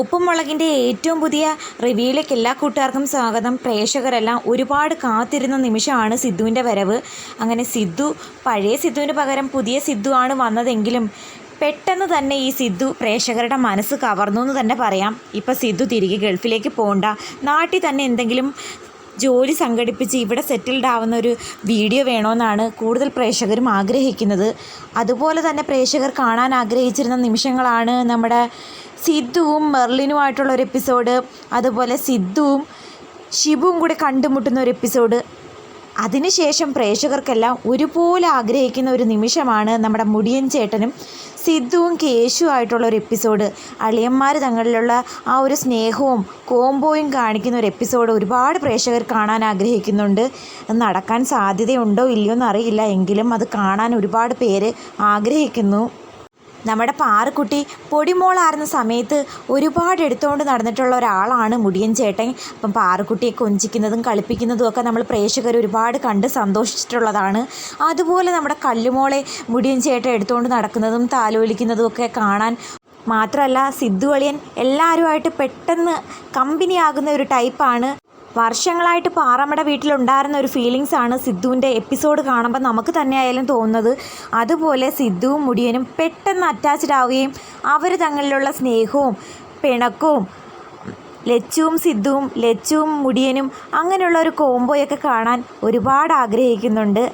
ഉപ്പും മുളകിന്റെ ഏറ്റവും പുതിയ റിവ്യൂയിലേക്ക് എല്ലാ കൂട്ടുകാർക്കും സ്വാഗതം. പ്രേക്ഷകരെല്ലാം ഒരുപാട് കാത്തിരുന്ന നിമിഷമാണ് സിദ്ധുവിന്റെ വരവ്. അങ്ങനെ സിദ്ധു പഴയ സിദ്ധുവിന് പകരം പുതിയ സിദ്ധു ആണ് വന്നതെങ്കിലും പെട്ടെന്ന് തന്നെ ഈ സിദ്ധു പ്രേക്ഷകരുടെ മനസ്സ് കവർന്നു എന്ന് തന്നെ പറയാം. ഇപ്പം സിദ്ധു തിരികെ ഗൾഫിലേക്ക് പോകണ്ട നാട്ടിൽ തന്നെ എന്തെങ്കിലും ജോലി സംഘടിപ്പിച്ച് ഇവിടെ സെറ്റിൽഡ് ആവുന്ന ഒരു വീഡിയോ വേണമെന്നാണ് കൂടുതൽ പ്രേക്ഷകരും ആഗ്രഹിക്കുന്നത്. അതുപോലെ തന്നെ പ്രേക്ഷകർ കാണാൻ ആഗ്രഹിച്ചിരുന്ന നിമിഷങ്ങളാണ് നമ്മുടെ സിദ്ധുവും മെർലിനുമായിട്ടുള്ള ഒരു എപ്പിസോഡ് അതുപോലെ സിദ്ധുവും ഷിബുവും കൂടി കണ്ടുമുട്ടുന്ന ഒരു എപ്പിസോഡ്. അതിനുശേഷം പ്രേക്ഷകർക്കെല്ലാം ഒരുപോലെ ആഗ്രഹിക്കുന്ന ഒരു നിമിഷമാണ് നമ്മുടെ മുടിയൻ ചേട്ടനും സിദ്ധുവും കേശുവായിട്ടുള്ള ഒരു എപ്പിസോഡ്. അളിയന്മാർ തങ്ങളിലുള്ള ആ ഒരു സ്നേഹവും കോംബോയും കാണിക്കുന്ന ഒരു എപ്പിസോഡ് ഒരുപാട് പ്രേക്ഷകർ കാണാൻ ആഗ്രഹിക്കുന്നുണ്ട്. നടക്കാൻ സാധ്യതയുണ്ടോ ഇല്ലയോ എന്നറിയില്ല. എങ്കിലും അത് കാണാൻ ഒരുപാട് പേര് ആഗ്രഹിക്കുന്നു. നമ്മുടെ പാറുക്കുട്ടി പൊടിമോളായിരുന്ന സമയത്ത് ഒരുപാട് എടുത്തുകൊണ്ട് നടന്നിട്ടുള്ള ഒരാളാണ് മുടിയൻ ചേട്ടൻ. അപ്പം പാറുക്കുട്ടിയെ കൊഞ്ചിക്കുന്നതും കളിപ്പിക്കുന്നതും ഒക്കെ നമ്മൾ പ്രേക്ഷകർ ഒരുപാട് കണ്ട് സന്തോഷിച്ചിട്ടുള്ളതാണ്. അതുപോലെ നമ്മുടെ കല്ലുമോളെ മുടിയൻ ചേട്ടൻ എടുത്തുകൊണ്ട് നടക്കുന്നതും താലോലിക്കുന്നതും ഒക്കെ കാണാൻ മാത്രമല്ല സിദ്ധു അളിയൻ എല്ലാവരുമായിട്ട് പെട്ടെന്ന് കമ്പനിയാകുന്ന ഒരു ടൈപ്പാണ്. വർഷങ്ങളായിട്ട് പാറമ്മയുടെ വീട്ടിലുണ്ടായിരുന്ന ഒരു ഫീലിങ്സ് ആണ് സിദ്ധുവിന്റെ എപ്പിസോഡ് കാണുമ്പോൾ നമുക്ക് തന്നെ ആയാലും തോന്നുന്നത്. അതുപോലെ സിദ്ധുവും മുടിയനും പെട്ടെന്ന് അറ്റാച്ച്ഡ് ആവുകയും അവർ തങ്ങളിലുള്ള സ്നേഹവും പിണക്കവും ലച്ചുവും സിദ്ധുവും ലച്ചുവും മുടിയനും അങ്ങനെയുള്ള ഒരു കോംബോയൊക്കെ കാണാൻ ഒരുപാട് ആഗ്രഹിക്കുന്നുണ്ട്.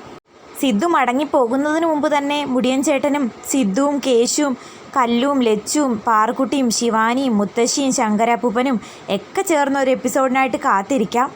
സിദ്ധു മടങ്ങിപ്പോകുന്നതിന് മുമ്പ് തന്നെ മുടിയൻ ചേട്ടനും സിദ്ധുവും കേശുവും കല്ലും ലച്ചുവും പാറുക്കുട്ടിയും ശിവാനിയും മുത്തശ്ശിയും ശങ്കരാപ്പൂപ്പനും ഒക്കെ ചേർന്ന ഒരു എപ്പിസോഡിനായിട്ട് കാത്തിരിക്കാം.